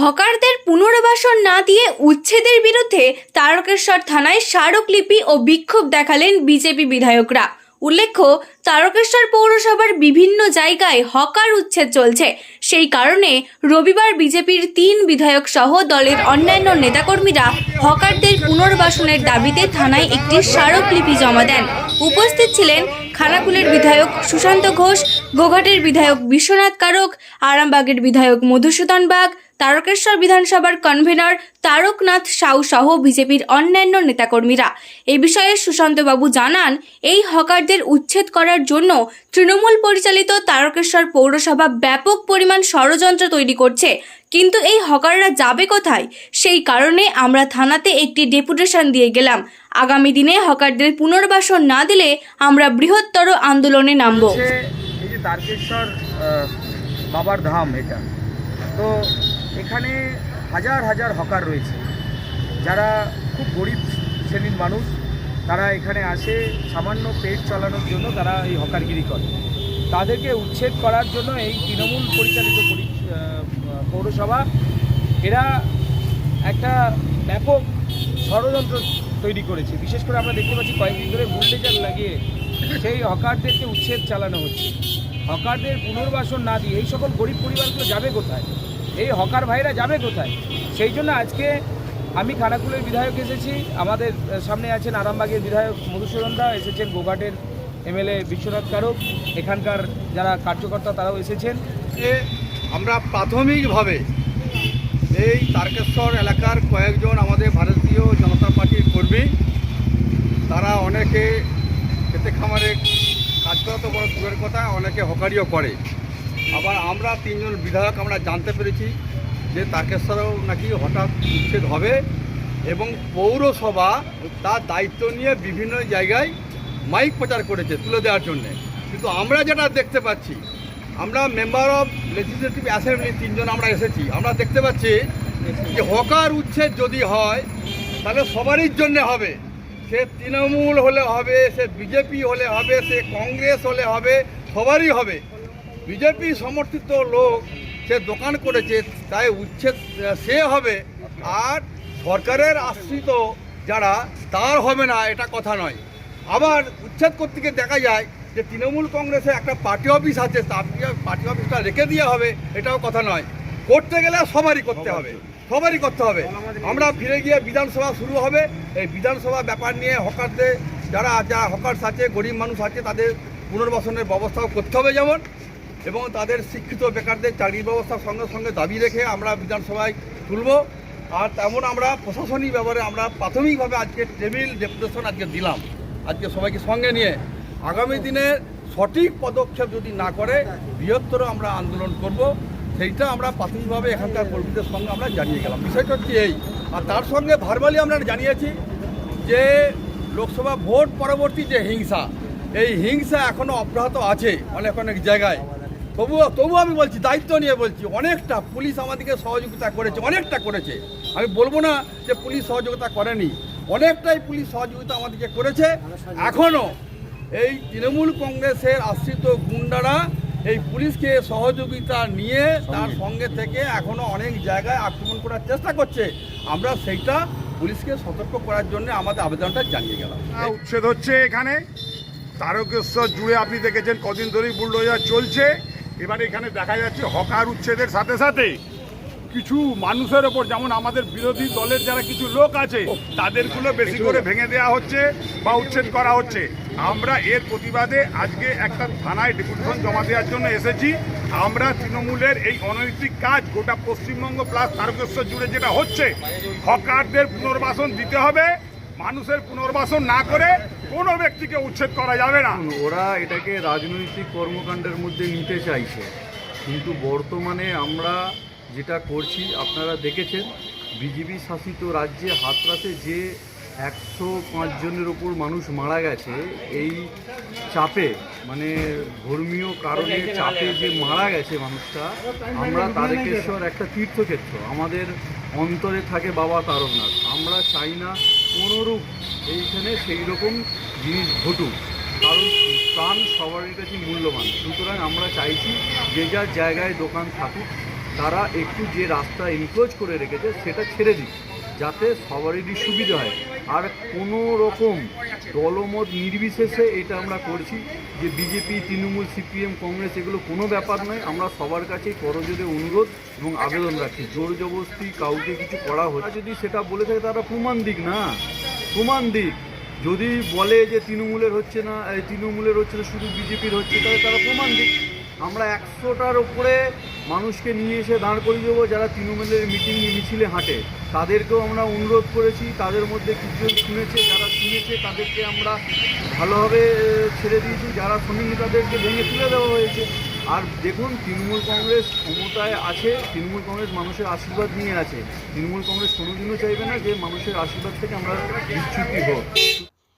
হকারদের পুনর্বাসন না দিয়ে উচ্ছেদের বিরুদ্ধে তারকেশ্বর থানায় স্মারকলিপি ও বিক্ষোভ দেখালেন বিজেপি বিধায়করা। উল্লেখ্য, তারকেশ্বর পৌরসভার বিভিন্ন জায়গায় হকার উচ্ছেদ চলছে। সেই কারণে রবিবার বিজেপির তিন বিধায়ক সহ দলের অন্যান্য নেতাকর্মীরা হকারদের পুনর্বাসনের দাবিতে থানায় একটি স্মারকলিপি জমা দেন। উপস্থিত ছিলেন খানাকুলের বিধায়ক সুশান্ত ঘোষ, গোঘাটের বিধায়ক বিশ্বনাথ কারক, আরামবাগের বিধায়ক মধুসূদন বাগ তারকেশ্বর বিধানসভার কনভেনর তারকনাথ সাউ সহ বিজেপির অন্যান্য নেতাকর্মীরা। এ বিষয়ে সুশান্তবাবু জানান, এই হকারদের উচ্ছেদ করার জন্য তৃণমূল পরিচালিত তারকেশ্বর পৌরসভা ব্যাপক পরিমাণ ষড়যন্ত্র তৈরি করছে। কিন্তু এই হকাররা যাবে কোথায়? সেই কারণে আমরা থানাতে একটি ডেপুটেশন দিয়ে গেলাম। আগামী দিনে হকারদের পুনর্বাসন না দিলে আমরা বৃহত্তর আন্দোলনে নামব। তারকেশ্বর বাবার ধাম এটা। তো এখানে হাজার হাজার হকার রয়েছে। যারা খুব গরিব শ্রেণির মানুষ, তারা এখানে আসে, সামান্য পেট চালানোর জন্য তারা এই হকারগিরি করে। তাদেরকে উচ্ছেদ করার জন্য এই তৃণমূল পরিচালিত পরি- পৌরসভা, এরা একটা ব্যাপক ষড়যন্ত্র তৈরি করেছে। বিশেষ করে আমরা দেখতে পাচ্ছি কয়েকদিন ধরে বুলডেজার লাগিয়ে সেই হকারদেরকে উচ্ছেদ চালানো হচ্ছে। হকারদের পুনর্বাসন না দিয়ে এই সকল গরিব পরিবারগুলো যাবে কোথায়? এই হকার ভাইরা যাবে কোথায়? সেই জন্য আজকে আমি খানাকুলের বিধায়ক এসেছি। আমাদের সামনে আছেন আরামবাগের বিধায়ক মধুসূদন দা, এসেছেন গোঘাটের এমএলএ বিশ্বনাথ কারক। এখানকার যারা কার্যকর্তা তারাও এসেছেন। আমরা প্রাথমিকভাবে এই তারকেশ্বর এলাকার কয়েকজন আমাদের ভারতীয় জনতা পার্টির কর্মী, তারা অনেকে খেতে খামারে কাজ করা তো বড় দূরের কথা, অনেকে হকারিও করে। আবার আমরা তিনজন বিধায়ক আমরা জানতে পেরেছি যে তারকেশ্বরেও নাকি হঠাৎ উচ্ছেদ হবে এবং পৌরসভা তার দায়িত্ব নিয়ে বিভিন্ন জায়গায় মাইক প্রচার করেছে তুলে দেওয়ার জন্যে। কিন্তু আমরা যেটা দেখতে পাচ্ছি, আমরা মেম্বার অফ লেজিসলেটিভ অ্যাসেম্বলি তিনজন আমরা এসেছি, আমরা দেখতে পাচ্ছি যে হকার উচ্ছেদ যদি হয়, তাহলে সবারই জন্যে হবে। সে তৃণমূল হলে হবে, সে বিজেপি হলে হবে, সে কংগ্রেস হলে হবে, সবারই হবে। বিজেপি সমর্থিত লোক সে দোকান করেছে, তাই উচ্ছেদ, সে হবে। আর সরকারের আশ্রিত যারা, তার হবে না, এটা কথা নয়। আবার উচ্ছেদ করতে গিয়ে দেখা যায় যে তৃণমূল কংগ্রেসে একটা পার্টি অফিস আছে পার্টি অফিসটা রেখে দেওয়া হবে, এটাও কথা নয়। করতে গেলে সবারই করতে হবে, সবারই করতে হবে। আমরা ফিরে গিয়ে বিধানসভা শুরু হবে। এই বিধানসভা ব্যাপার নিয়ে হকারদের, যারা যারা হকার্স আছে, গরিব মানুষ আছে, তাদের পুনর্বাসনের ব্যবস্থাও করতে হবে যেমন। এবং তাদের শিক্ষিত বেকারদের চাকরির ব্যবস্থার সঙ্গে সঙ্গে দাবি রেখে আমরা বিধানসভায় তুলব। আর তেমন আমরা প্রশাসনিক ব্যাপারে আমরা প্রাথমিকভাবে আজকে টেবিল ডেপুটেশন আজকে দিলাম। আজকে সবাইকে সঙ্গে নিয়ে আগামী দিনে সঠিক পদক্ষেপ যদি না করে বৃহত্তর আমরা আন্দোলন করব। সেইটা আমরা প্রাথমিকভাবে এখানকার কর্মীদের সঙ্গে আমরা জানিয়ে গেলাম। বিষয়টা হচ্ছে এই। আর তার সঙ্গে ভার্বালি আমরা জানিয়েছি যে লোকসভা ভোট পরবর্তী যে হিংসা, এই হিংসা এখনও অব্যাহত আছে অনেক অনেক জায়গায়। তবুও তবু আমি বলছি দায়িত্ব নিয়ে বলছি অনেকটা পুলিশ আমাদেরকে সহযোগিতা করেছে অনেকটা করেছে। আমি বলব না যে পুলিশ সহযোগিতা করেনি অনেকটাই পুলিশ সহযোগিতা আমাদেরকে করেছে। এখনও এই তৃণমূল কংগ্রেসের আশ্রিত গুন্ডারা এই পুলিশকে সহযোগিতা নিয়ে তার সঙ্গে। থেকে এখনও অনেক জায়গায় আক্রমণ করার চেষ্টা করছে। আমরা সেইটা পুলিশকে সতর্ক করার জন্য আমাদের আবেদনটা জানিয়ে গেলাম। উচ্ছেদ হচ্ছে এখানে। তারকেশ্বর জুড়ে আপনি দেখেছেন কদিন ধরেই বুলডোজার চলছে। এবারে এখানে দেখা যাচ্ছে হকার উচ্ছেদের সাথে সাথে কিছু মানুষের ওপর, যেমন আমাদের বিরোধী দলের যারা কিছু লোক আছে, তাদেরগুলো বেশি করে ভেঙে দেওয়া হচ্ছে বা উচ্ছেদ করা হচ্ছে। আমরা এর প্রতিবাদে আজকে একটা থানায় ডেপুটেশন জমা দেওয়ার জন্য এসেছি। আমরা তৃণমূলের এই অনৈতিক কাজ গোটা পশ্চিমবঙ্গ প্লাস তারকেশ্বর জুড়ে যেটা হচ্ছে, হকারদের পুনর্বাসন দিতে হবে। মানুষের পুনর্বাসন না করে কোনো ব্যক্তিকে উচ্ছেদ করা যাবে না। ওরা এটাকে রাজনৈতিক কর্মকাণ্ডের মধ্যে নিতে চাইছে। কিন্তু বর্তমানে আমরা যেটা করছি, আপনারা দেখেছেন, বিজেপি শাসিত রাজ্যে হাতরাতে যে একশো পাঁচজনের ওপর মানুষ মারা গেছে, এই চাপে মানে ধর্মীয় কারণে চাপে যে মারা গেছে মানুষটা আমরা তারকেশ্বর একটা তীর্থক্ষেত্র আমাদের অন্তরে থাকে বাবা তারকনাথ। আমরা চাই না কোনোরূপ এইখানে সেই রকম জিনিস ঘটুক কারণ প্রাণ সবারই কাছে মূল্যবান। সুতরাং আমরা চাইছি যে যার জায়গায় দোকান থাকুক তারা একটু যে রাস্তা এনক্রোচ করে রেখেছে সেটা ছেড়ে দিক। যাতে সবারই সুবিধা হয়। আর কোনো রকম দলমত নির্বিশেষে এটা আমরা করছি যে বিজেপি, তৃণমূল, সিপিএম, কংগ্রেস এগুলো কোনো ব্যাপার নয়। আমরা সবার কাছেই করজোরে অনুরোধ এবং আবেদন রাখছি। জোর জবরদস্তি কাউকে কিছু করা হচ্ছে যদি সেটা বলে থাকে তারা প্রমাণ দিক না। প্রমাণ দিক। যদি বলে যে তৃণমূলের হচ্ছে না তৃণমূলের হচ্ছে না, শুধু বিজেপির হচ্ছে, তাহলে তারা প্রমাণ দিক। আমরা একশোটার উপরে মানুষকে নিয়ে এসে দাঁড় করিয়ে দেবো যারা তৃণমূলের মিটিং মিছিলে হাঁটে। তাদেরকেও আমরা অনুরোধ করেছি, তাদের মধ্যে কিছুজন শুনেছে, যারা শুনেছে তাদেরকে আমরা ভালোভাবে ছেড়ে দিয়েছি, যারা শোনেনি তাদেরকে ভেঙে তুলে দেওয়া হয়েছে। আর দেখুন, তৃণমূল কংগ্রেস ক্ষমতায় আছে, তৃণমূল কংগ্রেস মানুষের আশীর্বাদ নিয়ে আছে। তৃণমূল কংগ্রেস কোনোদিনও চাইবে না যে মানুষের আশীর্বাদ থেকে আমরা বিচ্যুতি হোক।